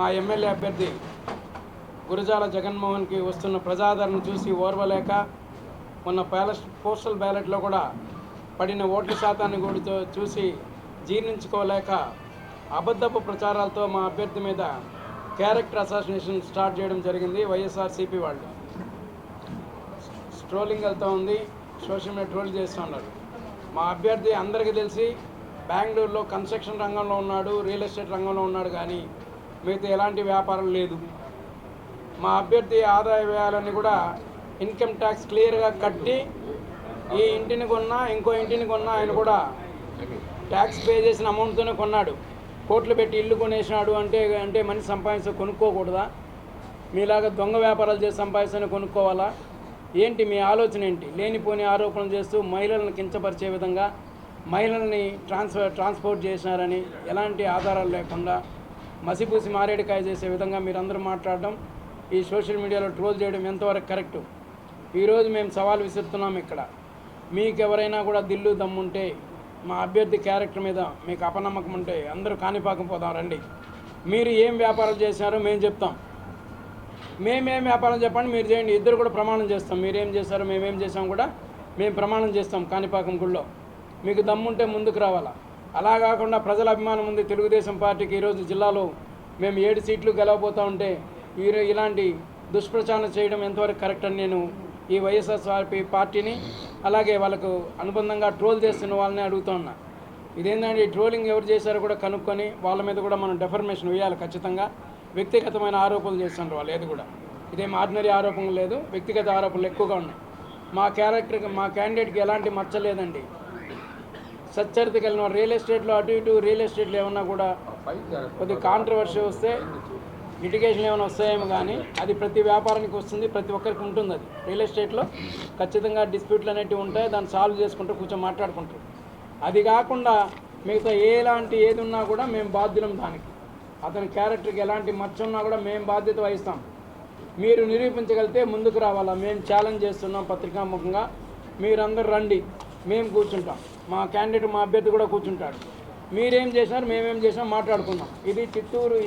మా ఎమ్మెల్యే అభ్యర్థి గురజాల జగన్మోహన్కి వస్తున్న ప్రజాదరణ చూసి ఓర్వలేక మొన్న ప్యాలెస్ పోస్టల్ బ్యాలెట్లో కూడా పడిన ఓట్ల శాతాన్ని కూడా చూసి జీర్ణించుకోలేక అబద్ధపు ప్రచారాలతో మా అభ్యర్థి మీద క్యారెక్టర్ అసాసినేషన్ స్టార్ట్ చేయడం జరిగింది వైఎస్ఆర్సీపీ వాళ్ళు. ట్రోలింగ్ వెళ్తూ ఉంది సోషల్ మీడియా ట్రోల్ చేస్తూ ఉన్నారు. మా అభ్యర్థి అందరికీ తెలిసి బెంగళూరులో కన్స్ట్రక్షన్ రంగంలో ఉన్నాడు రియల్ ఎస్టేట్ రంగంలో ఉన్నాడు కానీ మిగతా ఎలాంటి వ్యాపారం లేదు. మా అభ్యర్థి ఆదాయ వ్యయాలన్నీ కూడా ఇన్కమ్ ట్యాక్స్ క్లియర్గా కట్టి ఈ ఇంటిని కొన్నా ఇంకో ఇంటిని కొన్నా ఆయన కూడా ట్యాక్స్ పే చేసిన అమౌంట్తోనే కొన్నాడు. కోట్లు పెట్టి ఇల్లు కొనేసినాడు అంటే అంటే మనిషి సంపాదించి కొనుక్కోకూడదా? మీలాగా దొంగ వ్యాపారాలు చేసి సంపాదిస్తూనే కొనుక్కోవాలా? ఏంటి మీ ఆలోచన ఏంటి? లేనిపోని ఆరోపణలు చేస్తూ మహిళలను కించపరిచే విధంగా మహిళల్ని ట్రాన్స్ఫర్ ట్రాన్స్పోర్ట్ చేసినారని ఎలాంటి ఆధారాలు లేకుండా మసిపూసి మారేడుకాయ చేసే విధంగా మీరందరూ మాట్లాడడం ఈ సోషల్ మీడియాలో ట్రోల్ చేయడం ఎంతవరకు కరెక్ట్? ఈరోజు మేము సవాల్ విసురుతున్నాం ఇక్కడ. మీకు ఎవరైనా కూడా దిల్లు దమ్ముంటే మా అభ్యర్థి క్యారెక్టర్ మీద మీకు అపనమ్మకం ఉంటే అందరూ కాణిపాకం పోదాం రండి. మీరు ఏం వ్యాపారం చేశారో మేము చెప్తాం. మేమేం వ్యాపారం చెప్పండి మీరు చేయండి. ఇద్దరు కూడా ప్రమాణం చేస్తాం. మీరేం చేశారో మేమేం చేసాం కూడా మేము ప్రమాణం చేస్తాం కాణిపాకం గుళ్ళో. మీకు దమ్ముంటే ముందుకు రావాలా? అలా కాకుండా ప్రజల అభిమానం ఉంది. తెలుగుదేశం పార్టీకి ఈరోజు జిల్లాలో మేము ఏడు సీట్లు గెలవబోతూ ఉంటే వీరు ఇలాంటి దుష్ప్రచారం చేయడం ఎంతవరకు కరెక్ట్ అని నేను ఈ వైఎస్ఆర్సీపీ పార్టీని అలాగే వాళ్ళకు అనుబంధంగా ట్రోల్ చేస్తున్న వాళ్ళని అడుగుతూ ఉన్నా. ఇదేంటంటే ఈ ట్రోలింగ్ ఎవరు చేశారో కూడా కనుక్కొని వాళ్ళ మీద కూడా మనం డెఫర్మేషన్ వేయాలి ఖచ్చితంగా. వ్యక్తిగతమైన ఆరోపణలు చేస్తున్నారు వాళ్ళు ఏది కూడా. ఇదేం ఆర్డినరీ ఆరోపణలు లేదు. వ్యక్తిగత ఆరోపణలు ఎక్కువగా ఉన్నాయి. మా క్యారెక్టర్కి మా క్యాండిడేట్కి ఎలాంటి మచ్చలేదండి సచ్చరిత కలిగిన రియల్ ఎస్టేట్లో అటు ఇటు రియల్ ఎస్టేట్లో ఏమన్నా కూడా కొద్ది కాంట్రవర్సీ వస్తే లిటిగేషన్ ఏమైనా వస్తాయేమో కానీ అది ప్రతి వ్యాపారానికి వస్తుంది ప్రతి ఒక్కరికి ఉంటుంది అది. రియల్ ఎస్టేట్లో ఖచ్చితంగా డిస్ప్యూట్లు అనేటివి ఉంటాయి దాన్ని సాల్వ్ చేసుకుంటూ కూర్చొని మాట్లాడుకుంటారు. అది కాకుండా మిగతా ఎలాంటి ఏది ఉన్నా కూడా మేము బాధ్యులం దానికి. అతని క్యారెక్టర్కి ఎలాంటి మచ్చ ఉన్నా కూడా మేము బాధ్యత వహిస్తాం. మీరు నిరూపించగలిగితే ముందుకు రావాలా? మేము ఛాలెంజ్ చేస్తున్నాం పత్రికాముఖంగా. మీరందరూ రండి. మేము కూర్చుంటాం. మా క్యాండిడేట్ మా అభ్యర్థి కూడా కూర్చుంటాడు. మీరేం చేసినారు? మేమేం చేసినాం? మాట్లాడుకుందాం ఇది చిత్తూరు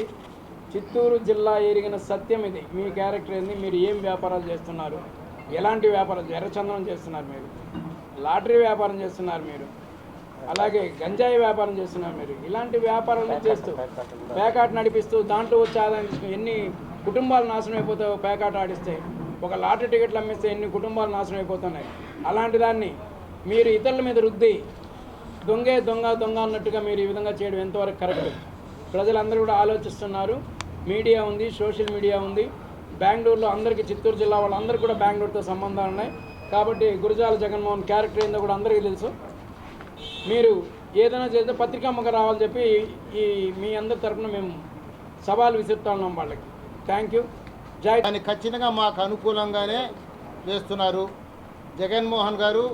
చిత్తూరు జిల్లా ఎరిగిన సత్యం ఇది. మీ క్యారెక్టర్ ఏంది? మీరు ఏం వ్యాపారాలు చేస్తున్నారు? ఎలాంటి వ్యాపారాలు ఎర్రచందనం చేస్తున్నారు మీరు? లాటరీ వ్యాపారం చేస్తున్నారు మీరు? అలాగే గంజాయి వ్యాపారం చేస్తున్నారు మీరు? ఇలాంటి వ్యాపారాలు చేస్తూ పేకాట నడిపిస్తూ దాంట్లో వచ్చే ఆదాయం తీసుకుని ఎన్ని కుటుంబాలు నాశనం అయిపోతాయో పేకాట ఆడిస్తే ఒక లాటరీ టికెట్లు అమ్మిస్తే ఎన్ని కుటుంబాలు నాశనం అయిపోతున్నాయి? అలాంటి దాన్ని మీరు ఇతరుల మీద రుద్ది దొంగే దొంగ దొంగ అన్నట్టుగా మీరు ఈ విధంగా చేయడం ఎంతవరకు కరెక్ట్? ప్రజలందరూ కూడా ఆలోచిస్తున్నారు. మీడియా ఉంది సోషల్ మీడియా ఉంది. బెంగళూరులో అందరికీ చిత్తూరు జిల్లా వాళ్ళందరూ కూడా బెంగళూరుతో సంబంధాలు ఉన్నాయి. కాబట్టి గురజాల జగన్మోహన్ క్యారెక్టర్ ఏందో కూడా అందరికీ తెలుసు. మీరు ఏదైనా చేస్తే పత్రికాముఖ రావాలని చెప్పి ఈ మీ అందరి తరఫున మేము సవాలు విసురుతా ఉన్నాం వాళ్ళకి. థ్యాంక్ యూ జై దాన్ని ఖచ్చితంగా మాకు అనుకూలంగానే చేస్తున్నారు. జగన్మోహన్ గారు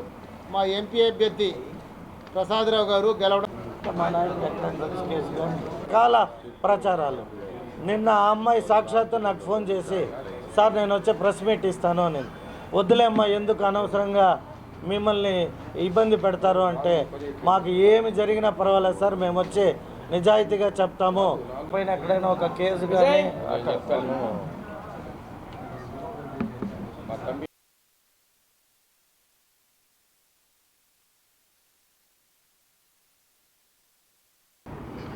మా ఎంపీ అభ్యర్థి ప్రసాదరావు గారు గెలవడం రకాల ప్రచారాలు. నిన్న ఆ అమ్మాయి సాక్షాత్తు నాకు ఫోన్ చేసి సార్ నేను వచ్చే ప్రెస్ మీట్ ఇస్తాను అని వద్దులేమ్మా ఎందుకు అనవసరంగా మిమ్మల్ని ఇబ్బంది పెడతారు? అంటే మాకు ఏమి జరిగినా పర్వాలేదు సార్ మేము వచ్చి నిజాయితీగా చెప్తాము. పైన ఎక్కడైనా ఒక కేసు కానీ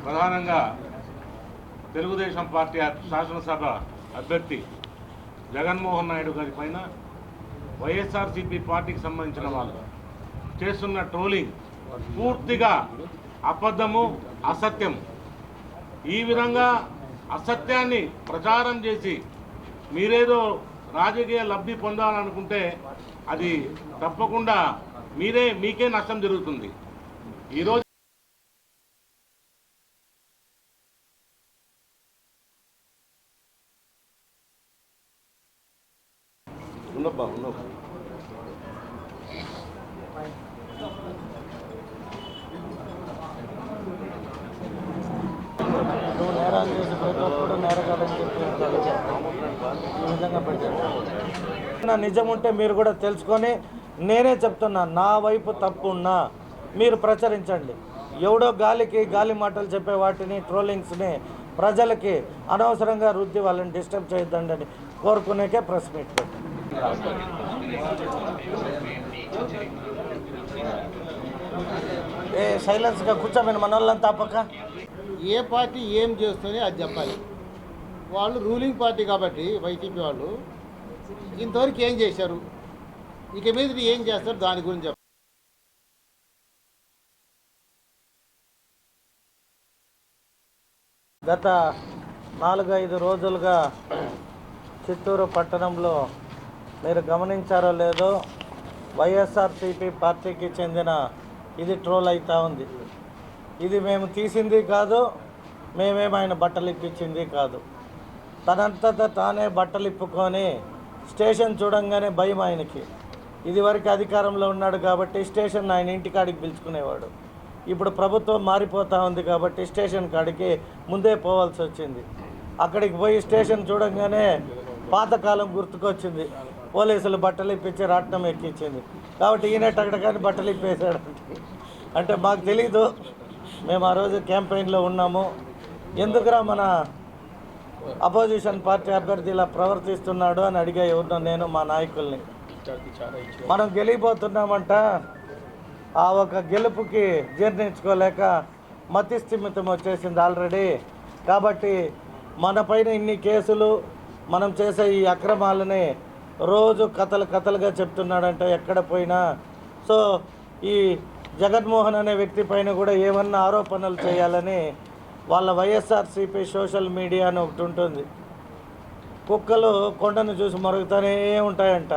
ప్రధానంగా తెలుగుదేశం పార్టీ శాసనసభ అభ్యర్థి జగన్మోహన్ నాయుడు గారి పైన వైఎస్ఆర్సీపీ పార్టీకి సంబంధించిన వాళ్ళు చేస్తున్న ట్రోలింగ్ పూర్తిగా అబద్ధము అసత్యం. ఈ విధంగా అసత్యాన్ని ప్రచారం చేసి మీరేదో రాజకీయ లబ్ధి పొందాలనుకుంటే అది తప్పకుండా మీరే మీకే నష్టం జరుగుతుంది. ఈరోజు నువ్వు నేరాలు చేసి ప్రతి ఒక్కడు నేరగాడని చెప్పి ఈ విధంగా పెట్టారు నా నిజం ఉంటే మీరు కూడా తెలుసుకొని నేనే చెప్తున్నా నా వైపు తప్పు ఉన్నా మీరు ప్రచురించండి. ఎవడో గాలికి గాలి మాటలు చెప్పే వాటిని ట్రోలింగ్స్ని ప్రజలకి అనవసరంగా వృద్ధి వాళ్ళని డిస్టర్బ్ చేయొద్దండి అని కోరుకునేకే ప్రెస్ మీట్ ఏ సైలెన్స్గా కూర్చోమని మన వాళ్ళంతా పక్క. ఏ పార్టీ ఏం చేస్తుంది అది చెప్పాలి. వాళ్ళు రూలింగ్ పార్టీ కాబట్టి వైసీపీ వాళ్ళు ఇంతవరకు ఏం చేశారు? ఇక మీద ఏం చేస్తారు? దాని గురించి చెప్పాలి గత నాలుగైదు రోజులుగా చిత్తూరు పట్టణంలో మీరు గమనించారో లేదో వైఎస్ఆర్సీపీ పార్టీకి చెందిన ఇది ట్రోల్ అవుతూ ఉంది. ఇది మేము తీసింది కాదు మేమేమైనా బట్టలు ఇప్పించింది కాదు. తనంతట తానే బట్టలు ఇప్పుకొని స్టేషన్ చూడంగానే భయం ఆయనకి. ఇదివరకు అధికారంలో ఉన్నాడు కాబట్టి స్టేషన్ ఆయన ఇంటికాడికి పిలుచుకునేవాడు. ఇప్పుడు ప్రభుత్వం మారిపోతూ ఉంది కాబట్టి స్టేషన్ కాడికి ముందే పోవాల్సి వచ్చింది. అక్కడికి పోయి స్టేషన్ చూడంగానే పాతకాలం గుర్తుకొచ్చింది. పోలీసులు బట్టలు ఇప్పించి రాట్నం ఎక్కించింది. కాబట్టి ఈయన టగటగాని బట్టలు ఇప్పేశాడు అంటే మాకు తెలీదు. మేము ఆ రోజు క్యాంపెయిన్లో ఉన్నాము. ఎందుకురా మన అపోజిషన్ పార్టీ అభ్యర్థి ఇలా ప్రవర్తిస్తున్నాడు అని అడిగా ఎవరినో నేను మా నాయకుల్ని. మనం గెలిపోతున్నామంట ఆ ఒక గెలుపుకి జీర్ణించుకోలేక మతిస్థిమితం వచ్చేసింది ఆల్రెడీ. కాబట్టి మన పైన ఇన్ని కేసులు మనం చేసే ఈ అక్రమాలని రోజు కథలు కథలుగా చెప్తున్నాడంటే ఎక్కడ పోయినా. సో ఈ జగన్మోహన్ అనే వ్యక్తి పైన కూడా ఏమన్నా ఆరోపణలు చేయాలని వాళ్ళ వైఎస్ఆర్సీపీ సోషల్ మీడియా అని ఒకటి ఉంటుంది. కుక్కలు కొండను చూసి మరుగుతూనే ఉంటాయంట.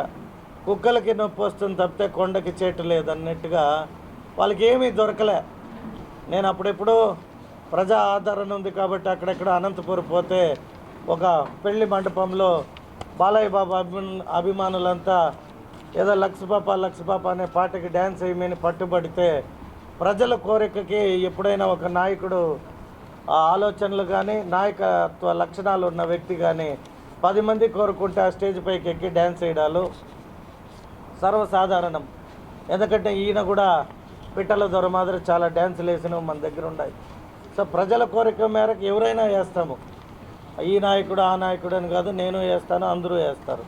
కుక్కలకి నొప్పి వస్తుంది తప్పితే కొండకి చేటు లేదన్నట్టుగా వాళ్ళకి ఏమీ దొరకలే. నేను అప్పుడెప్పుడు ప్రజా ఆదరణ ఉంది కాబట్టి అక్కడెక్కడ అనంతపురం పోతే ఒక పెళ్ళి మండపంలో బాలయ్య బాబు అభిమానులంతా ఏదో లక్ష పాప లక్ష పాప అనే పాటకి డ్యాన్స్ వేయమని పట్టుబడితే ప్రజల కోరికకి ఎప్పుడైనా ఒక నాయకుడు ఆ ఆలోచనలు కానీ నాయకత్వ లక్షణాలు ఉన్న వ్యక్తి కానీ పది మంది కోరుకుంటే ఆ స్టేజ్ పైకి ఎక్కి డ్యాన్స్ వేయడాలు సర్వసాధారణం. ఎందుకంటే ఈయన కూడా పిట్టల దొర మాదిరి చాలా డ్యాన్సులు వేసినవి మన దగ్గర ఉన్నాయి. సో ప్రజల కోరిక మేరకు ఎవరైనా వేస్తాము. ఈ నాయకుడు ఆ నాయకుడు అని కాదు నేను వేస్తాను అందరూ వేస్తారు.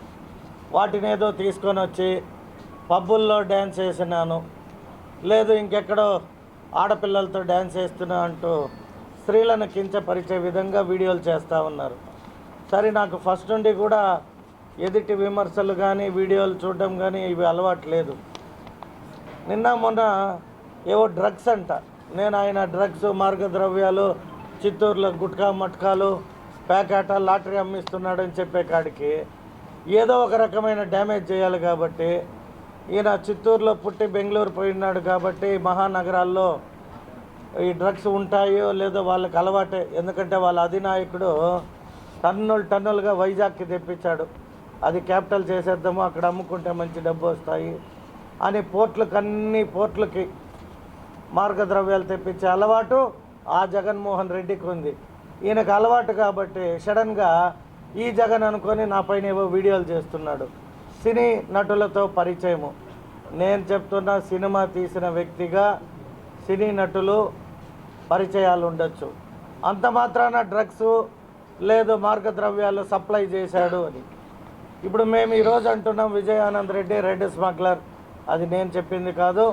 వాటిని ఏదో తీసుకొని వచ్చి పబ్బుల్లో డ్యాన్స్ వేసినాను. లేదు ఇంకెక్కడో ఆడపిల్లలతో డ్యాన్స్ వేస్తున్నా అంటూ స్త్రీలను కించపరిచే విధంగా వీడియోలు చేస్తూ ఉన్నారు. సరే నాకు ఫస్ట్ నుండి కూడా ఎదుటి విమర్శలు కానీ వీడియోలు చూడడం కానీ ఇవి అలవాటు లేదు. నిన్న మొన్న ఏవో డ్రగ్స్ అంట. నేను ఆయన డ్రగ్స్ మార్గద్రవ్యాలు చిత్తూరులో గుట్కా మట్కాలు ప్యాకెట లాటరీ అమ్మిస్తున్నాడని చెప్పే కాడికి ఏదో ఒక రకమైన డ్యామేజ్ చేయాలి కాబట్టి ఈయన చిత్తూరులో పుట్టి బెంగళూరు పోయినాడు కాబట్టి మహానగరాల్లో ఈ డ్రగ్స్ ఉంటాయో లేదో వాళ్ళకి అలవాటే. ఎందుకంటే వాళ్ళ అధినాయకుడు టన్నులు టన్నులుగా వైజాగ్కి తెప్పించాడు. అది క్యాపిటల్ చేసేద్దాము అక్కడ అమ్ముకుంటే మంచి డబ్బు వస్తాయి అని పోర్ట్లకు అన్ని పోర్ట్లకి మార్గద్రవ్యాలు తెప్పించే అలవాటు ఆ జగన్మోహన్ రెడ్డికి ఉంది. ఈయనకు అలవాటు కాబట్టి సడన్గా ఈ జగన్ అనుకొని నా పైన ఏవో వీడియోలు చేస్తున్నాడు. సినీ నటులతో పరిచయము. నేను చెప్తున్న సినిమా తీసిన వ్యక్తిగా సినీ నటులు పరిచయాలు ఉండొచ్చు. అంత మాత్రాన డ్రగ్స్ లేదు మార్గద్రవ్యాలు సప్లై చేశాడు అని. ఇప్పుడు మేము ఈరోజు అంటున్నాం విజయానంద్ రెడ్డి రెడ్ స్మగ్లర్. అది నేను చెప్పింది కాదు.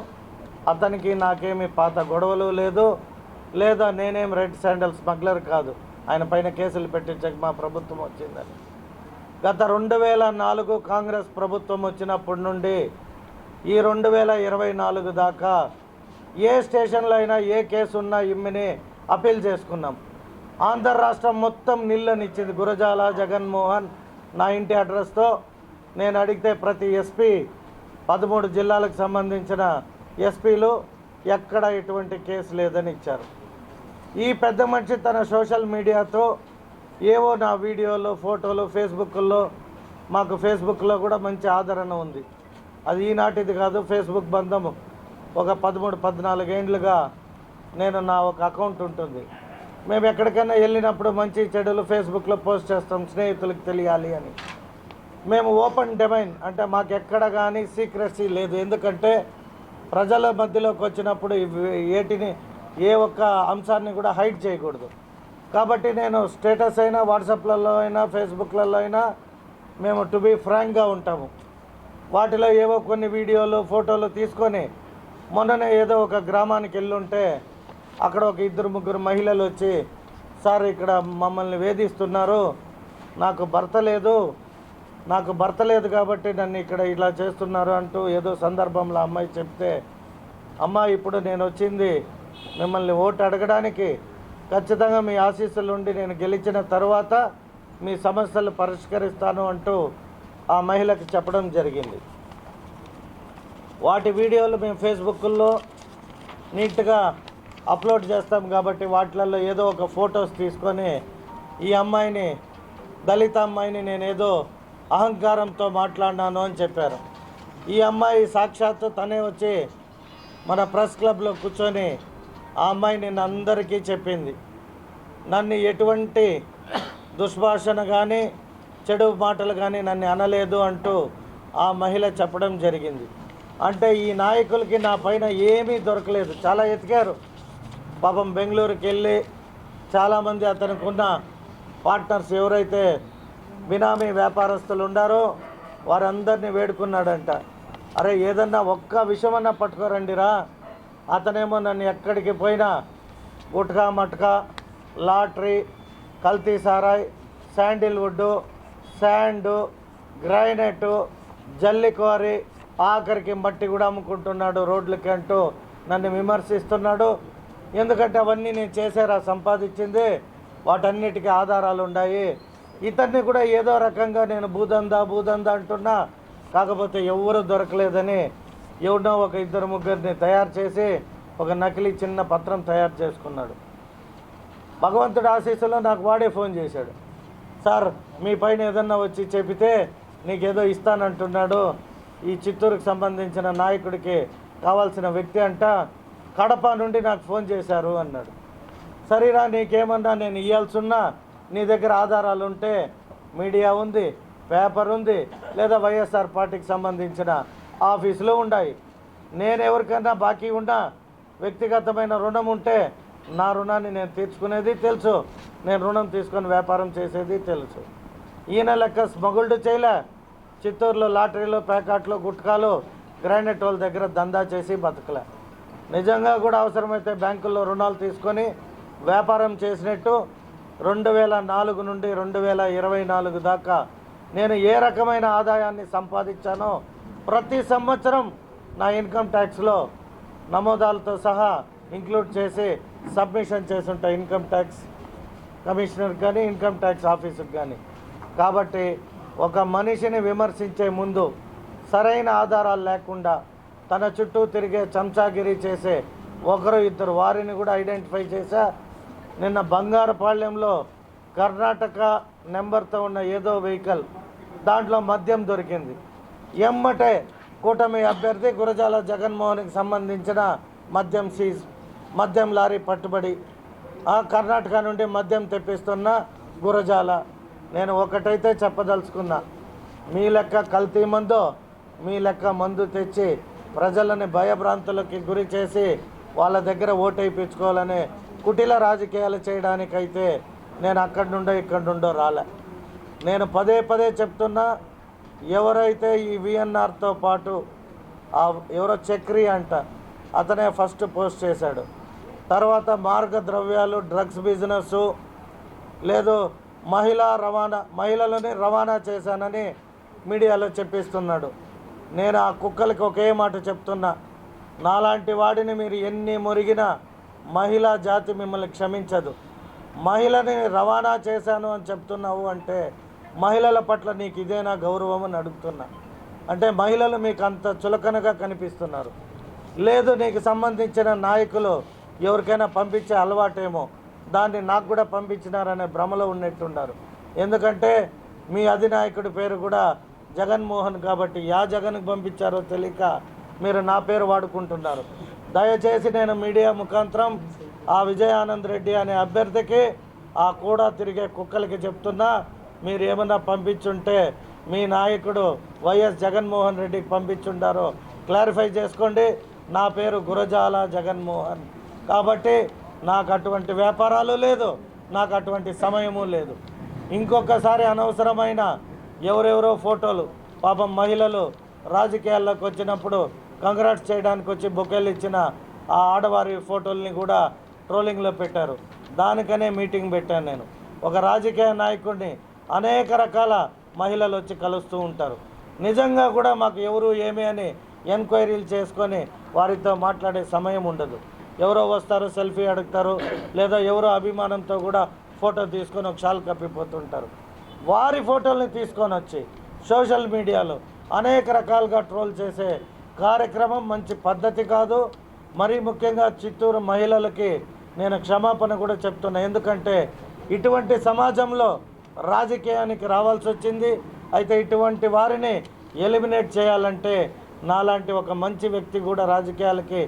అతనికి నాకేమి పాత గొడవలు లేదు. లేదా నేనేం రెడ్ శాండల్ స్మగ్లర్ కాదు. ఆయన పైన కేసులు పెట్టించక మా ప్రభుత్వం వచ్చిందని. గత రెండు వేల నాలుగు కాంగ్రెస్ ప్రభుత్వం వచ్చినప్పటి నుండి ఈ రెండు వేల ఇరవై నాలుగు దాకా ఏ స్టేషన్లో అయినా ఏ కేసు ఉన్నా ఇమ్మిని అప్పీల్ చేసుకున్నాం. ఆంధ్ర రాష్ట్రం మొత్తం నిల్లనిచ్చింది గురజాల జగన్మోహన్ నా ఇంటి అడ్రస్తో. నేను అడిగితే ప్రతి ఎస్పీ పదమూడు జిల్లాలకు సంబంధించిన ఎస్పీలు ఎక్కడ ఎటువంటి కేసు లేదని ఇచ్చారు. ఈ పెద్ద మనిషి తన సోషల్ మీడియాతో ఏవో నా వీడియోలు ఫోటోలు ఫేస్బుక్లో మాకు ఫేస్బుక్లో కూడా మంచి ఆదరణ ఉంది. అది ఈనాటిది కాదు ఫేస్బుక్ బంధము. ఒక పదమూడు పద్నాలుగేండ్లుగా నేను నా ఒక అకౌంట్ ఉంటుంది. మేము ఎక్కడికైనా వెళ్ళినప్పుడు మంచి చెడులు ఫేస్బుక్లో పోస్ట్ చేస్తాం స్నేహితులకు తెలియాలి అని. మేము ఓపెన్ డొమైన్ అంటే మాకు ఎక్కడ కానీ సీక్రెసీ లేదు. ఎందుకంటే ప్రజల మధ్యలోకి వచ్చినప్పుడు ఇవి ఏటిని ఏ ఒక్క అంశాన్ని కూడా హైడ్ చేయకూడదు. కాబట్టి నేను స్టేటస్ అయినా వాట్సాప్లలో అయినా ఫేస్బుక్లలో అయినా మేము టు బీ ఫ్రాంక్గా ఉంటాము. వాటిలో ఏవో కొన్ని వీడియోలు ఫోటోలు తీసుకొని మొన్ననే ఏదో ఒక గ్రామానికి వెళ్ళుంటే అక్కడ ఒక ఇద్దరు ముగ్గురు మహిళలు వచ్చి సార్ ఇక్కడ మమ్మల్ని వేధిస్తున్నారు. నాకు భర్త లేదు. నాకు భర్త లేదు కాబట్టి నన్ను ఇక్కడ ఇలా చేస్తున్నారు అంటూ ఏదో సందర్భంలో అమ్మాయి చెప్తే అమ్మాయి ఇప్పుడు నేను వచ్చింది మిమ్మల్ని ఓటు అడగడానికి ఖచ్చితంగా మీ ఆశీస్సులు ఉండి నేను గెలిచిన తర్వాత మీ సమస్యలు పరిష్కరిస్తాను అంటూ ఆ మహిళకు చెప్పడం జరిగింది. వాటి వీడియోలు మేము ఫేస్బుక్లో నీట్గా అప్లోడ్ చేస్తాం కాబట్టి వాటిలలో ఏదో ఒక ఫొటోస్ తీసుకొని ఈ అమ్మాయిని దళిత అమ్మాయిని నేను ఏదో అహంకారంతో మాట్లాడినాను అని చెప్పారు. ఈ అమ్మాయి సాక్షాత్తు తనే వచ్చి మన ప్రెస్ క్లబ్లో కూర్చొని ఆ అమ్మాయి నిన్న అందరికీ చెప్పింది. నన్ను ఎటువంటి దుష్భాషణ కానీ చెడు మాటలు కానీ నన్ను అనలేదు అంటూ ఆ మహిళ చెప్పడం జరిగింది. అంటే ఈ నాయకులకి నా పైన ఏమీ దొరకలేదు. చాలా ఎతికారు. పాపం బెంగళూరుకి వెళ్ళి చాలామంది అతనికి ఉన్న పార్ట్నర్స్ ఎవరైతే బినామీ వ్యాపారస్తులు ఉండారో వారందరినీ వేడుకున్నాడంట. అరే ఏదన్నా ఒక్క విషయమన్నా పట్టుకోరండిరా. అతనేమో నన్ను ఎక్కడికి పోయినా గుట్కా మట్కా లాటరీ కల్తీ సారాయ్ శాండిల్వుడ్ శాండు గ్రైనెట్ జల్లి క్వారీ ఆఖరికి మట్టి కూడా అమ్ముకుంటున్నాడు రోడ్లకి అంటూ నన్ను విమర్శిస్తున్నాడు. ఎందుకంటే అవన్నీ నేను చేశారా సంపాదించింది వాటన్నిటికీ ఆధారాలు ఉన్నాయి ఇతన్ని కూడా ఏదో రకంగా నేను భూదందా భూదందా అంటున్నా. కాకపోతే ఎవరు దొరకలేదని ఎవడో ఒక ఇద్దరు ముగ్గురిని తయారు చేసి ఒక నకిలీ చిన్న పత్రం తయారు చేసుకున్నాడు. భగవంతుడి ఆశీస్సులో నాకు వాడే ఫోన్ చేశాడు. సార్ మీ పైన ఏదన్నా వచ్చి చెబితే నీకేదో ఇస్తానంటున్నాడు. ఈ చిత్తూరుకు సంబంధించిన నాయకుడికి కావాల్సిన వ్యక్తి అంట కడప నుండి నాకు ఫోన్ చేశారు అన్నాడు. సరేరా నీకేమన్నా నేను ఇవ్వాల్సున్నా నీ దగ్గర ఆధారాలు ఉంటే మీడియా ఉంది పేపర్ ఉంది లేదా వైఎస్ఆర్ పార్టీకి సంబంధించిన ఆఫీసులో ఉన్నాయి నేను ఎవరికైనా బాకీ ఉన్నా వ్యక్తిగతమైన రుణం ఉంటే నా రుణాన్ని నేను తీర్చుకునేది తెలుసు. నేను రుణం తీసుకొని వ్యాపారం చేసేది తెలుసు. ఈయన లెక్క స్మగుల్డ్ చేయలే? చిత్తూరులో లాటరీలో ప్యాకాట్లు గుట్కాలు గ్రానైట్ వాళ్ళ దగ్గర దందా చేసి బతకలే. నిజంగా కూడా అవసరమైతే బ్యాంకుల్లో రుణాలు తీసుకొని వ్యాపారం చేసినట్టు రెండు వేల నాలుగు నుండి రెండు వేల ఇరవై నాలుగు దాకా నేను ఏ రకమైన ఆదాయాన్ని సంపాదించానో ప్రతి సంవత్సరం నా ఇన్కమ్ ట్యాక్స్లో నమోదాలతో సహా ఇంక్లూడ్ చేసి సబ్మిషన్ చేసుంటా ఇన్కమ్ ట్యాక్స్ కమిషనర్ కానీ ఇన్కమ్ ట్యాక్స్ ఆఫీసర్కి కానీ. కాబట్టి ఒక మనిషిని విమర్శించే ముందు సరైన ఆధారాలు లేకుండా తన చుట్టూ తిరిగే చంచాగిరి చేసే ఒకరు ఇద్దరు వారిని కూడా ఐడెంటిఫై చేశా. నిన్న బంగారపాళ్యంలో కర్ణాటక నెంబర్తో ఉన్న ఏదో వెహికల్ దాంట్లో మద్యం దొరికింది. ఎమ్మటే కూటమి అభ్యర్థి గురజాల జగన్మోహన్కి సంబంధించిన మద్యం సీజ్ మద్యం లారీ పట్టుబడి ఆ కర్ణాటక నుండి మద్యం తెప్పిస్తున్న గురజాల. నేను ఒకటైతే చెప్పదలుచుకున్నా మీ లెక్క కల్తీ మందు మీ లెక్క మందు తెచ్చి ప్రజలని భయభ్రాంతులకి గురి చేసి వాళ్ళ దగ్గర ఓటైపించుకోవాలనే కుటిల రాజకీయాలు చేయడానికైతే నేను అక్కడి నుండో ఇక్కడి నుండో రాలే. నేను పదే పదే చెప్తున్నా ఎవరైతే ఈ విఎన్ఆర్తో పాటు ఆ ఎవరో చక్రి అంట అతనే ఫస్ట్ పోస్ట్ చేశాడు. తర్వాత మార్గ ద్రవ్యాలు డ్రగ్స్ బిజినెస్ లేదు మహిళా రవాణా మహిళలని రవాణా చేశానని మీడియాలో చెప్పిస్తున్నాడు. నేను ఆ కుక్కలకి ఒకే మాట చెప్తున్నా నాలాంటి వాడిని మీరు ఎన్ని మురిగినా మహిళా జాతి మిమ్మల్ని క్షమించదు. మహిళని రవాణా చేశాను అని చెప్తున్నావు అంటే మహిళల పట్ల నీకు ఇదేనా గౌరవం అని అడుగుతున్నా. అంటే మహిళలు మీకు అంత చులకనగా కనిపిస్తున్నారు. లేదు నీకు సంబంధించిన నాయకులు ఎవరికైనా పంపించే అలవాటేమో దాన్ని నాకు కూడా పంపించినారనే భ్రమలో ఉన్నట్టున్నారు. ఎందుకంటే మీ అధినాయకుడి పేరు కూడా జగన్మోహన్ కాబట్టి యా జగన్కి పంపించారో తెలియక మీరు నా పేరు వాడుకుంటున్నారు. దయచేసి నేను మీడియా ముఖాంతరం ఆ విజయానంద్ రెడ్డి అనే అభ్యర్థికి ఆ కూడా తిరిగే కుక్కలకి చెప్తున్నా. మీరు ఏమన్నా పంపించుంటే మీ నాయకుడు వైఎస్ జగన్మోహన్ రెడ్డికి పంపించుంటారో క్లారిఫై చేసుకోండి. నా పేరు గురజాల జగన్మోహన్. కాబట్టి నాకు అటువంటి వ్యాపారాలు లేదు నాకు అటువంటి సమయము లేదు. ఇంకొకసారి అనవసరమైన ఎవరెవరో ఫోటోలు పాపం మహిళలు రాజకీయాల్లోకి వచ్చినప్పుడు కంగ్రాట్స్ చేయడానికి వచ్చి బొకేలు ఇచ్చిన ఆ ఆడవారి ఫోటోల్ని కూడా ట్రోలింగ్లో పెట్టారు. దానికనే మీటింగ్ పెట్టాను నేను. ఒక రాజకీయ నాయకుడిని అనేక రకాల మహిళలు వచ్చి కలుస్తూ ఉంటారు. నిజంగా కూడా మాకు ఎవరు ఏమి అని ఎంక్వైరీలు చేసుకొని వారితో మాట్లాడే సమయం ఉండదు. ఎవరో వస్తారు సెల్ఫీ అడుగుతారు లేదా ఎవరో అభిమానంతో కూడా ఫోటో తీసుకొని ఒక షాల్ కప్పిపోతుంటారు. వారి ఫోటోల్ని తీసుకొని వచ్చి సోషల్ మీడియాలో అనేక రకాలుగా ట్రోల్ చేసే కార్యక్రమం మంచి పద్ధతి కాదు. మరీ ముఖ్యంగా చిత్తూరు మహిళలకి నేను క్షమాపణ కూడా చెప్తున్నా. ఎందుకంటే ఇటువంటి సమాజంలో రాజకీయానికి రావాల్సి వచ్చింది. అయితే ఇటువంటి వారిని ఎలిమినేట్ చేయాలంటే నాలాంటి ఒక మంచి వ్యక్తి కూడా రాజకీయాలకి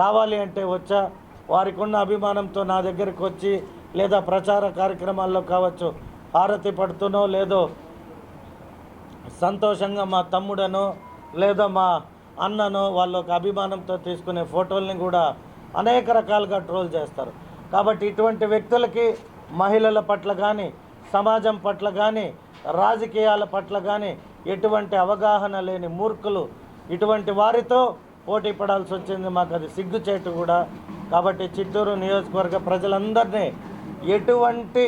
రావాలి అంటే వచ్చా? వారికి ఉన్న అభిమానంతో నా దగ్గరికి వచ్చి లేదా ప్రచార కార్యక్రమాల్లో కావచ్చు హారతి పడుతునో లేదో సంతోషంగా మా తమ్ముడనో లేదా మా అన్ననో వాళ్ళు ఒక అభిమానంతో తీసుకునే ఫోటోల్ని కూడా అనేక రకాలుగా ట్రోల్ చేస్తారు. కాబట్టి ఇటువంటి వ్యక్తులకి మహిళల పట్ల కానీ సమాజం పట్ల కానీ రాజకీయాల పట్ల కానీ ఎటువంటి అవగాహన లేని మూర్ఖులు ఇటువంటి వారితో పోటీ పడాల్సి వచ్చింది మాకు అది సిగ్గుచేటు కూడా. కాబట్టి చిత్తూరు నియోజకవర్గ ప్రజలందరినీ ఎటువంటి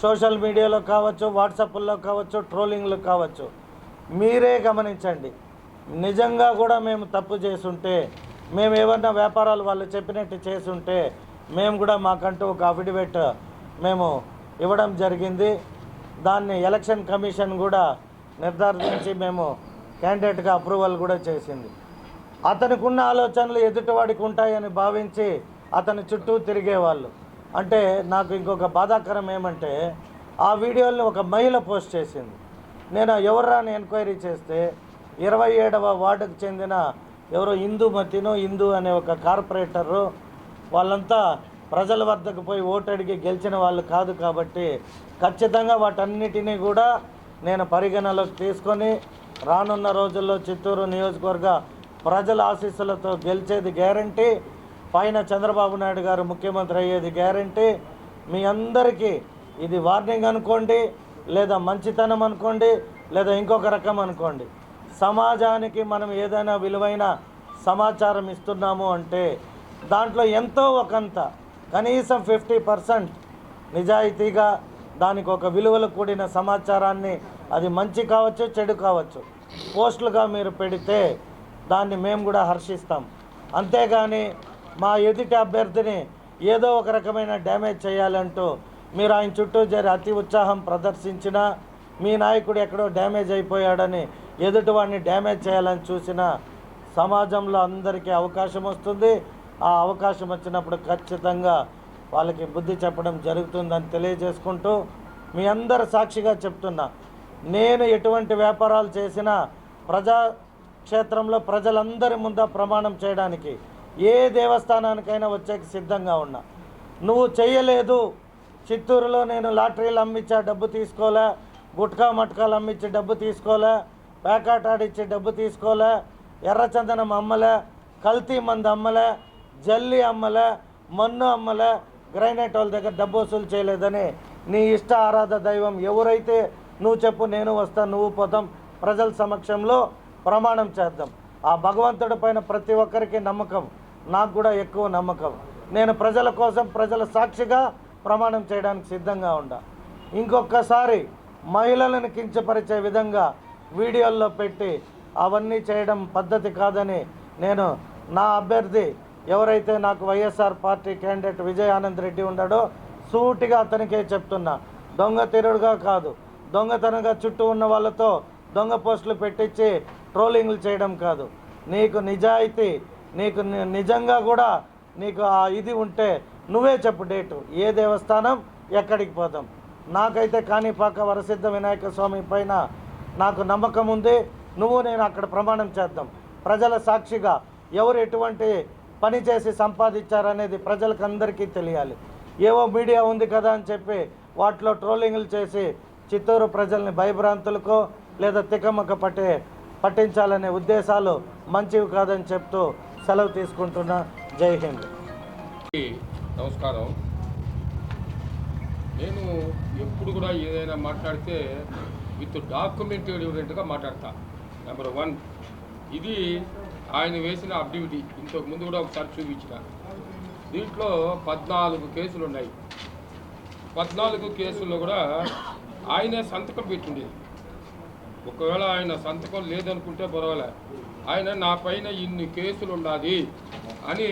సోషల్ మీడియాలో కావచ్చు వాట్సాప్లో కావచ్చు ట్రోలింగ్లో కావచ్చు మీరే గమనించండి. నిజంగా కూడా మేము తప్పు చేసుంటే మేము ఏమన్నా వ్యాపారాలు వాళ్ళు చెప్పినట్టు చేసుంటే మేము కూడా మాకంటూ ఒక అఫిడవిట్ మేము ఇవ్వడం జరిగింది. దాన్ని ఎలక్షన్ కమిషన్ కూడా నిర్ధారించి మేము క్యాండిడేట్గా అప్రూవల్ కూడా చేసింది. అతనికి ఉన్న ఆలోచనలు ఎదుటివాడికి ఉంటాయని భావించి అతని చుట్టూ తిరిగేవాళ్ళు. అంటే నాకు ఇంకొక బాధాకరం ఏమంటే ఆ వీడియోని ఒక మహిళ పోస్ట్ చేసింది. నేను ఎవర్రా ఎంక్వైరీ చేస్తే ఇరవై ఏడవ వార్డుకు చెందిన ఎవరో హిందూమతినో హిందూ అనే ఒక కార్పొరేటరు వాళ్ళంతా ప్రజల వద్దకు పోయి ఓటు అడిగి గెలిచిన వాళ్ళు కాదు కాబట్టి ఖచ్చితంగా వాటన్నిటినీ కూడా నేను పరిగణలోకి తీసుకొని రానున్న రోజుల్లో చిత్తూరు నియోజకవర్గ ప్రజల ఆశీస్సులతో గెలిచేది గ్యారంటీ. పైన చంద్రబాబు నాయుడు గారు ముఖ్యమంత్రి అయ్యేది గ్యారంటీ. మీ అందరికీ ఇది వార్నింగ్ అనుకోండి లేదా మంచితనం అనుకోండి లేదా ఇంకొక రకం అనుకోండి. సమాజానికి మనం ఏదైనా విలువైన సమాచారం ఇస్తున్నాము అంటే దాంట్లో ఎంతో ఒకంత కనీసం ఫిఫ్టీ పర్సెంట్ నిజాయితీగా దానికి ఒక విలువలు కూడిన సమాచారాన్ని అది మంచి కావచ్చు చెడు కావచ్చు. పోస్టులుగా మీరు పెడితే దాన్ని మేము కూడా హర్షిస్తాం. అంతేగాని మా ఎదుటి అభ్యర్థిని ఏదో ఒక రకమైన డ్యామేజ్ చేయాలంటూ మీరు ఆయన చుట్టూ జరి అతి ఉత్సాహం ప్రదర్శించినా మీ నాయకుడు ఎక్కడో డ్యామేజ్ అయిపోయాడని ఎదుటి వాడిని డ్యామేజ్ చేయాలని చూసినా సమాజంలో అందరికీ అవకాశం వస్తుంది. ఆ అవకాశం వచ్చినప్పుడు ఖచ్చితంగా వాళ్ళకి బుద్ధి చెప్పడం జరుగుతుందని తెలియజేసుకుంటూ మీ అందరు సాక్షిగా చెప్తున్నా. నేను ఎటువంటి వ్యాపారాలు చేసినా ప్రజా క్షేత్రంలో ప్రజలందరి ముంద ప్రమాణం చేయడానికి ఏ దేవస్థానానికైనా వచ్చేకి సిద్ధంగా ఉన్నా. నువ్వు చేయలేదు. చిత్తూరులో నేను లాటరీలు అమ్మించా డబ్బు తీసుకోలే. గుట్కా మట్కాలు అమ్మించి డబ్బు తీసుకోలే. పేకాటాడిచ్చి డబ్బు తీసుకోలే. ఎర్రచందనం అమ్మలే. కల్తీ మంది అమ్మలే. జల్లి అమ్మలే మన్ను అమ్మలే గ్రైనేట్ వాళ్ళ దగ్గర డబ్బు వసూలు చేయలేదని నీ ఇష్ట ఆరాధ దైవం ఎవరైతే నువ్వు చెప్పు నేను వస్తాను నువ్వు పోతాం ప్రజల సమక్షంలో ప్రమాణం చేద్దాం. ఆ భగవంతుడి పైన ప్రతి ఒక్కరికి నమ్మకం. నాకు కూడా ఎక్కువ నమ్మకం. నేను ప్రజల కోసం ప్రజల సాక్షిగా ప్రమాణం చేయడానికి సిద్ధంగా ఉండా. ఇంకొకసారి మహిళలను కించపరిచే విధంగా వీడియోల్లో పెట్టి అవన్నీ చేయడం పద్ధతి కాదని నేను నా అభ్యర్థి ఎవరైతే నాకు YSR party candidate Vijay Anand Reddy ఉన్నాడో సూటిగా అతనికే చెప్తున్నా. దొంగ తిరుడుగా కాదు. దొంగతనంగా చుట్టూ ఉన్న వాళ్ళతో దొంగ పోస్టులు పెట్టించి ట్రోలింగ్లు చేయడం కాదు. నీకు నిజాయితీ నీకు నిజంగా కూడా నీకు ఆ ఇది ఉంటే నువ్వే చెప్పు డేటు. ఏ దేవస్థానం ఎక్కడికి పోదాం. నాకైతే కాణిపాక వరసిద్ధ వినాయక స్వామి పైన నాకు నమ్మకం ఉంది. నువ్వు నేను అక్కడ ప్రమాణం చేద్దాం. ప్రజల సాక్షిగా ఎవరు ఎటువంటి పని చేసి సంపాదించారనేది ప్రజలకు అందరికీ తెలియాలి. ఏవో మీడియా ఉంది కదా అని చెప్పి వాటిలో ట్రోలింగ్లు చేసి చిత్తూరు ప్రజల్ని భయభ్రాంతులకు లేదా తికమక పట్టే పట్టించాలనే ఉద్దేశాలు మంచివి కాదని చెప్తూ సెలవు తీసుకుంటున్నా. జై హింద్. నమస్కారం. నేను ఎప్పుడు కూడా ఏదైనా మాట్లాడితే విత్ డాక్యుమెంటెడ్ మాట్లాడతా. Number one. ఇది ఆయన వేసిన అబ్డివిటీ ఇంతకు ముందు కూడా ఒకసారి చూపించిన. దీంట్లో పద్నాలుగు కేసులు ఉన్నాయి. పద్నాలుగు కేసుల్లో కూడా ఆయనే సంతకం పెట్టుండేది ఒకవేళ ఆయన సంతకం లేదనుకుంటే పర్వాలే. ఆయన నా పైన ఇన్ని కేసులు ఉండాలి అని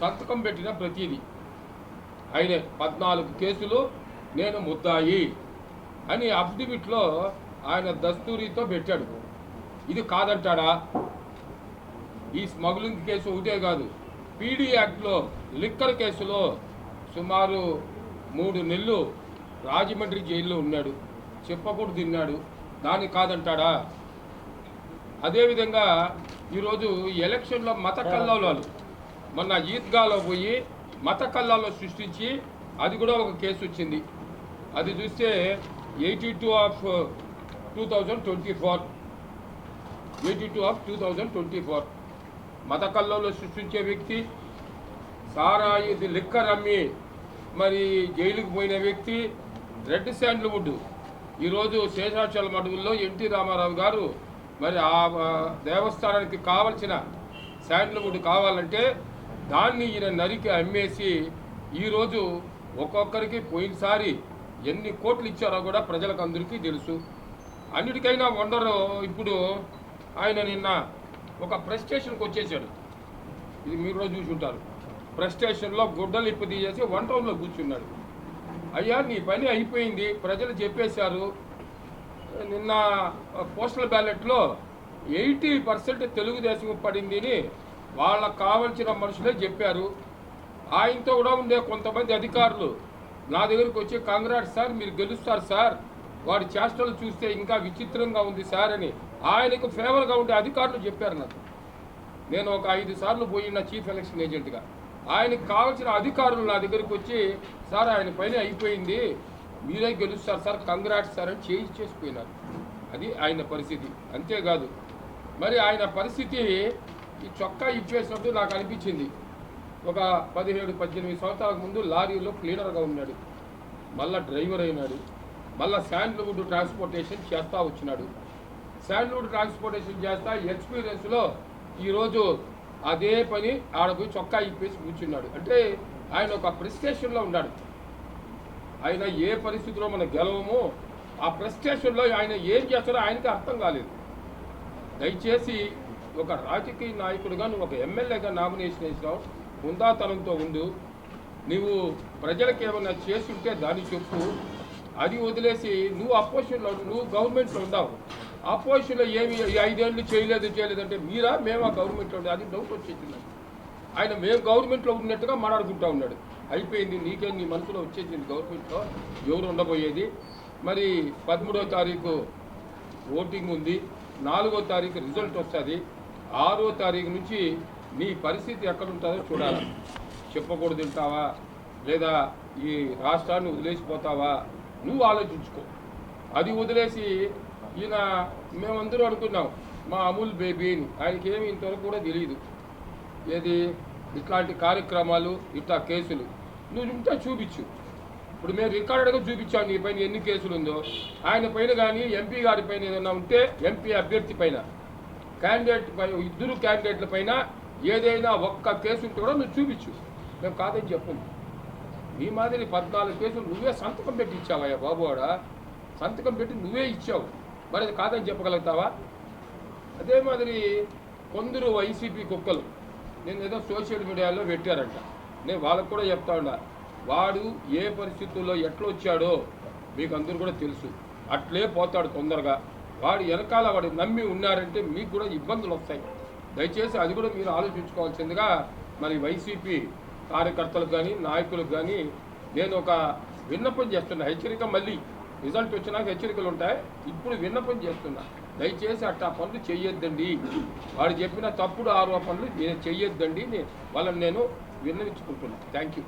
సంతకం పెట్టిన ప్రతిదీ. ఆయనే పద్నాలుగు కేసులు నేను ముద్దాయి అని అఫిడవిట్లో ఆయన దస్తూరితో పెట్టాడు. ఇది కాదంటాడా? ఈ స్మగ్లింగ్ కేసు ఒకటే కాదు. పీడీ యాక్ట్లో లిక్కర్ కేసులో సుమారు మూడు నెలలు రాజమండ్రి జైల్లో ఉన్నాడు. చెప్పకూడదు తిన్నాడు. దాన్ని కాదంటాడా? అదేవిధంగా ఈరోజు ఎలక్షన్లో మత కల్లోలాలు. మొన్న ఈద్గాలో పోయి మత కల్లాలో సృష్టించి అది కూడా ఒక కేసు వచ్చింది. అది చూస్తే eighty two of two thousand twenty four. Eighty two of two thousand twenty four. మత సృష్టించే వ్యక్తి సారాయి లిక్కర్ అమ్మి మరి జైలుకు పోయిన వ్యక్తి రెడ్ శాండ్ల్వుడ్. ఈరోజు శేషాచలం అడవుల్లో ఎన్టీ రామారావు గారు మరి ఆ ఆ, దేవస్థానానికి కావలసిన శాండ్ల్వుడ్ కావాలంటే దాన్ని ఈయన నరికి అమ్మేసి ఈరోజు ఒక్కొక్కరికి పోయినసారి ఎన్ని కోట్లు ఇచ్చారో కూడా ప్రజలకు అందరికీ తెలుసు. అన్నిటికైనా వండరు ఇప్పుడు ఆయన నిన్న ఒక ప్రెస్ స్టేషన్కి వచ్చేసాడు. ఇది మీరు కూడా చూసి ఉంటారు. ప్రెస్ స్టేషన్లో గుడ్డలు ఇప్పు తీసేసి వన్ టౌన్లో కూర్చున్నాడు. అయ్యా నీ పని అయిపోయింది. ప్రజలు చెప్పేశారు. నిన్న పోస్టల్ బ్యాలెట్లో ఎయిటీ పర్సెంట్ తెలుగుదేశం పడింది అని వాళ్ళకు కావలసిన మనుషులే చెప్పారు. ఆయనతో కూడా ఉండే కొంతమంది అధికారులు నా దగ్గరికి వచ్చి కాంగ్రాట్స్ సార్ మీరు గెలుస్తారు సార్. వాడి చేష్టలు చూస్తే ఇంకా విచిత్రంగా ఉంది సార్ అని ఆయనకు ఫేవర్గా ఉండే అధికారులు చెప్పారు నాకు. నేను ఒక ఐదు సార్లు పోయిన చీఫ్ ఎలక్షన్ ఏజెంట్గా. ఆయనకు కావాల్సిన అధికారులు నా దగ్గరికి వచ్చి సార్ ఆయన పని అయిపోయింది. మీరే గెలుస్తారు సార్ కంగ్రాట్స్ సార్ అని చేంజ్ చేసిపోయినారు. అది ఆయన పరిస్థితి. అంతేకాదు మరి ఆయన పరిస్థితి ఈ చొక్కా ఇప్పేసినప్పుడు నాకు అనిపించింది. ఒక పదిహేడు పద్దెనిమిది సంవత్సరాల ముందు లారీలో క్లీనర్గా ఉన్నాడు. మళ్ళా డ్రైవర్ అయినాడు. మళ్ళా శాండ్ల్వుడ్ ట్రాన్స్పోర్టేషన్ చేస్తూ వచ్చినాడు. శాండ్లూడ్ ట్రాన్స్పోర్టేషన్ చేస్తా ఎక్స్పీరియన్స్లో ఈరోజు అదే పని ఆడకు చొక్కా ఇప్పేసి కూర్చున్నాడు. అంటే ఆయన ఒక ప్రెస్టేషన్లో ఉన్నాడు. ఆయన ఏ పరిస్థితిలో మనం గెలవమో ఆ ప్రెస్టేషన్లో ఆయన ఏం చేస్తారో ఆయనకి అర్థం కాలేదు. దయచేసి ఒక రాజకీయ నాయకుడిగా నువ్వు ఒక ఎమ్మెల్యేగా నామినేషన్ వేసినావు హుందాతనంతో ఉండు. నువ్వు ప్రజలకు ఏమైనా చేసుంటే దాన్ని చెప్పు. అది వదిలేసి నువ్వు అపోజిషన్లో నువ్వు గవర్నమెంట్లో ఉన్నావు. ఆపోజిషన్లో ఏమి ఐదేళ్ళు చేయలేదు చేయలేదు అంటే మీరా? మేము ఆ గవర్నమెంట్లో ఉండే అది డౌట్ వచ్చేసింది ఆయన మేము గవర్నమెంట్లో ఉన్నట్టుగా మాట్లాడుకుంటా ఉన్నాడు. అయిపోయింది నీకే నీ మనసులో వచ్చేసింది గవర్నమెంట్లో ఎవరు ఉండబోయేది? మరి పదమూడో తారీఖు ఓటింగ్ ఉంది. నాలుగో తారీఖు రిజల్ట్ వస్తుంది. ఆరో తారీఖు నుంచి నీ పరిస్థితి ఎక్కడుంటుందో చూడాలి. చెప్పకూడదు తింటావా? లేదా ఈ రాష్ట్రాన్ని వదిలేసిపోతావా? నువ్వు ఆలోచించుకో. అది వదిలేసి ఈయన మేమందరూ అనుకున్నాం మా అమూల్ బేబీని. ఆయనకి ఏమి ఇంతవరకు కూడా తెలియదు ఏది? ఇట్లాంటి కార్యక్రమాలు ఇట్లా కేసులు. నువ్వు ఉంటే చూపించు. ఇప్పుడు మేము రికార్డుగా చూపించాం నీ పైన ఎన్ని కేసులు ఉందో. ఆయన పైన కానీ ఎంపీ గారి పైన ఏదైనా ఉంటే ఎంపీ అభ్యర్థి పైన. క్యాండిడేట్ పైన ఇద్దరు క్యాండిడేట్ల పైన ఏదైనా ఒక్క కేసు ఉంటే కూడా నువ్వు చూపించు. మేము కాదని చెప్పు నీ మాదిరి పద్నాలుగు కేసులు నువ్వే సంతకం పెట్టి ఇచ్చావయ్యా బాబువాడ సంతకం పెట్టి నువ్వే ఇచ్చావు. మరి అది కాదని చెప్పగలుగుతావా? అదే మాదిరి కొందరు వైసీపీ కుక్కలు నేను ఏదో సోషల్ మీడియాలో పెట్టారంట. నేను వాళ్ళకు కూడా చెప్తా ఉండా వాడు ఏ పరిస్థితుల్లో ఎట్లా వచ్చాడో మీకు అందరూ కూడా తెలుసు. అట్లే పోతాడు తొందరగా. వాడు వెనకాల వాడు నమ్మి ఉన్నారంటే మీకు కూడా ఇబ్బందులు వస్తాయి. దయచేసి అది కూడా మీరు ఆలోచించుకోవాల్సిందిగా మరి వైసీపీ కార్యకర్తలకు కానీ నాయకులకు కానీ నేను ఒక విన్నపం చేస్తున్నా. హెచ్చరిక మళ్ళీ రిజల్ట్ వచ్చినాక హెచ్చరికలు ఉంటాయి. ఇప్పుడు విన్నపం చేస్తున్నా. దయచేసి అట్టా పనులు చేయొద్దండి. వాడు చెప్పిన తప్పుడు ఆరోపణలు చెయ్యొద్దండి వాళ్ళని నేను విన్నవించుకుంటున్నా. Thank you